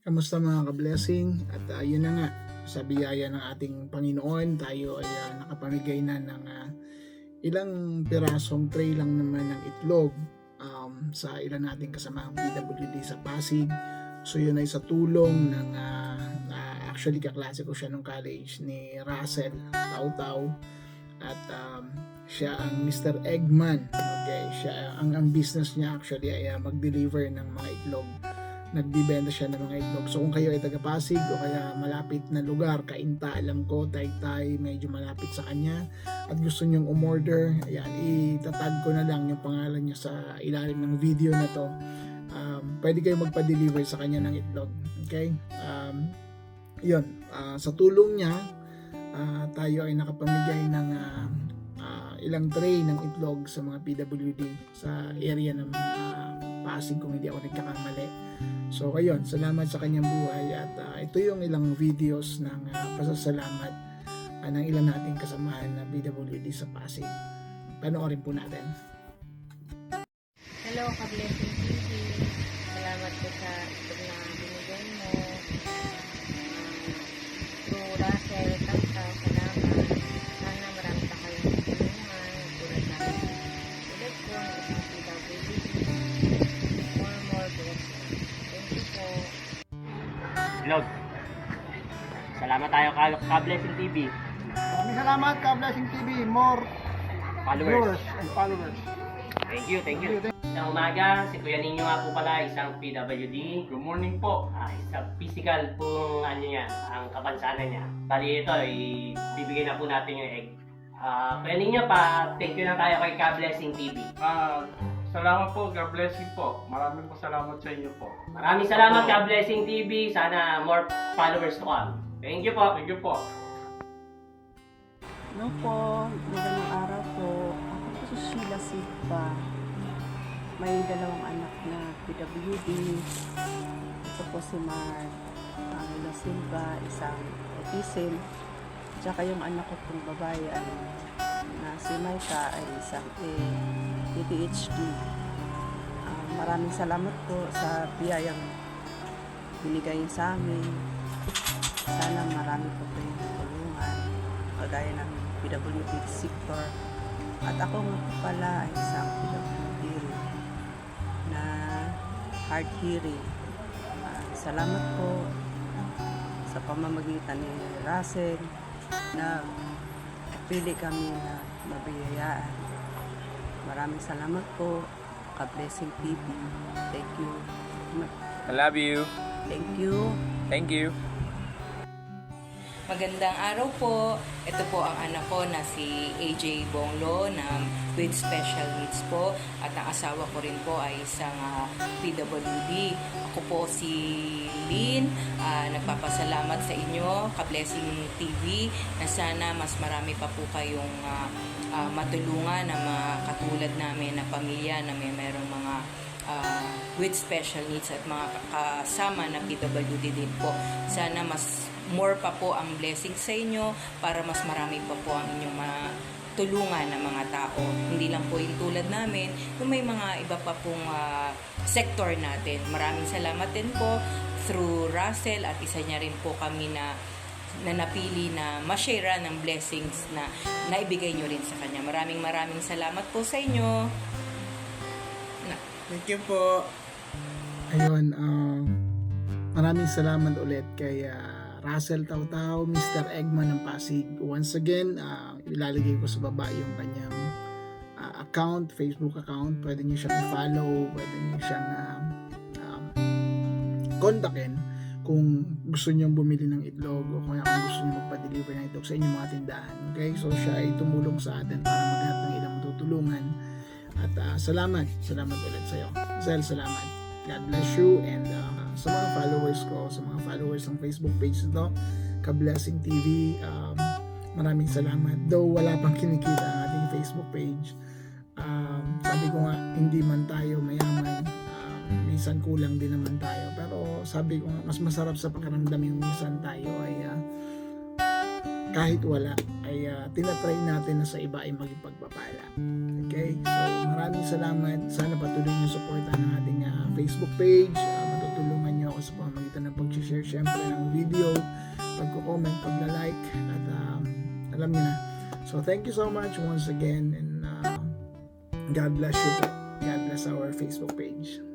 Kamusta mga ka-blessing? At uh, yun na nga, sa biyaya ng ating Panginoon, tayo ay uh, nakapamigay na ng uh, ilang pirasong tray lang naman ng itlog um, sa ilan nating kasamang PWD sa Pasig. So yun ay sa tulong ng uh, uh, actually kaklase ko siya nung college ni Russell Tautaw at um, siya ang Mr. Eggman. Okay, siya ang ang business niya actually ay uh, mag-deliver ng mga itlog nagbibenta siya ng mga itlog. So kung kayo ay taga Pasig o kaya malapit na lugar, Kainta, alam ko, Taytay, medyo malapit sa kanya at gusto nyong umorder, ayan, itatag ko na lang yung pangalan niya sa ilalim ng video na to. Um, pwede kayo magpa-deliver sa kanya ng itlog. Okay? Um, yun, uh, sa tulong niya, uh, tayo ay nakapamigay ng uh, uh, ilang tray ng itlog sa mga PWD sa area ng uh, Pasig kung hindi ako nagkakamali. So ayun, salamat sa kanyang buhay at uh, ito yung ilang videos ng uh, pasasalamat uh, ng ilan nating kasamahan na BWD sa Pasig. Panoorin po natin. Hello, Ka-Blessing TV. Salamat po sa itlog na binigay mo. Um, through Russell, Vlog. Salamat tayo ka, ka Blessing TV. Maraming salamat ka Blessing TV. More Followers. viewers and followers. Thank you, thank you. Isang umaga, si Kuya Ninyo nga po pala, isang PWD. Good morning po. Ah, isang physical pong ano niya, ang kapansanan niya. Bali ito, ibibigay na po natin yung egg. Ah, Kuya Ninyo pa, thank you na tayo kay Ka Blessing TV. Ah, salamat po. God bless you po. Maraming po salamat sa inyo po. Maraming salamat Ka Blessing TV. Sana more followers to come. Thank you po. Thank you po. Ano po, magandang araw po. Ako po si Sheila Silva. May dalawang anak na PWD. Ito po si Mark Angelo Silva, isang autism. Tsaka yung anak ko pong babae ay, na si Maika ay isang eh, ADHD. Ah, maraming salamat po sa biyayang binigay sa amin. Sana marami po kayong tulungan kagaya ng PWD sector. At ako nga po pala ay isang PWD na hard hearing. Ah, salamat po sa pamamagitan ni Russell na pili kami na mabiyayaan. Maraming salamat po. Ka-Blessing TV. Thank you. I love you. Thank you. Thank you. Magandang araw po. Ito po ang anak ko na si AJ Bonglo na with special needs po at ang asawa ko rin po ay isang ah, PWD. Ako po si Lynn. Ah, nagpapasalamat sa inyo, Ka-Blessing TV, na sana mas marami pa po kayong ah, ah, matulungan na mga katulad namin na pamilya na may merong mga ah, with special needs at mga kasama na PWD din po. Sana mas more pa po ang blessing sa inyo para mas marami pa po ang inyong mga tulungan ng mga tao. Hindi lang po yung tulad namin, yung may mga iba pa pong ah, sector natin. Maraming salamat din po through Russell at isa niya rin po kami na na napili na ma-share ng blessings na naibigay nyo rin sa kanya. Maraming maraming salamat po sa inyo. Thank you po. Ayun, um, maraming salamat ulit kay uh, Russell Tautau, Mr. Eggman ng Pasig. Once again, uh, ilalagay ko sa baba yung kanyang uh, account, Facebook account. Pwede niyo siyang i-follow, pwede niyo siyang uh, um, kontakin kung gusto niyo bumili ng itlog o kaya kung gusto niyo magpa-deliver ng itlog sa inyong mga tindahan. Okay? So siya ay tumulong sa atin para maghanap ng ilang matutulungan. At uh, salamat. Salamat ulit sa iyo. Zel, salamat. God bless you and uh, sa mga followers ko, sa mga followers ng Facebook page nito, Ka-Blessing TV, um, maraming salamat. Though wala pang kinikita ang ating Facebook page, um, sabi ko nga, hindi man tayo mayaman, um, minsan kulang din naman tayo. Pero sabi ko nga, mas masarap sa pakiramdam yung minsan tayo ay uh, kahit wala, ay uh, tinatry natin na sa iba ay maging pagpapala. Okay? So, maraming salamat. Sana patuloy niyo suportahan ang ating uh, Facebook page. Uh, matutulungan niyo ako sa pamamagitan ng pag pag-share syempre ng video, pagko-comment, pagla-like, at um, alam niyo na. So thank you so much once again and uh, God bless you. God bless our Facebook page.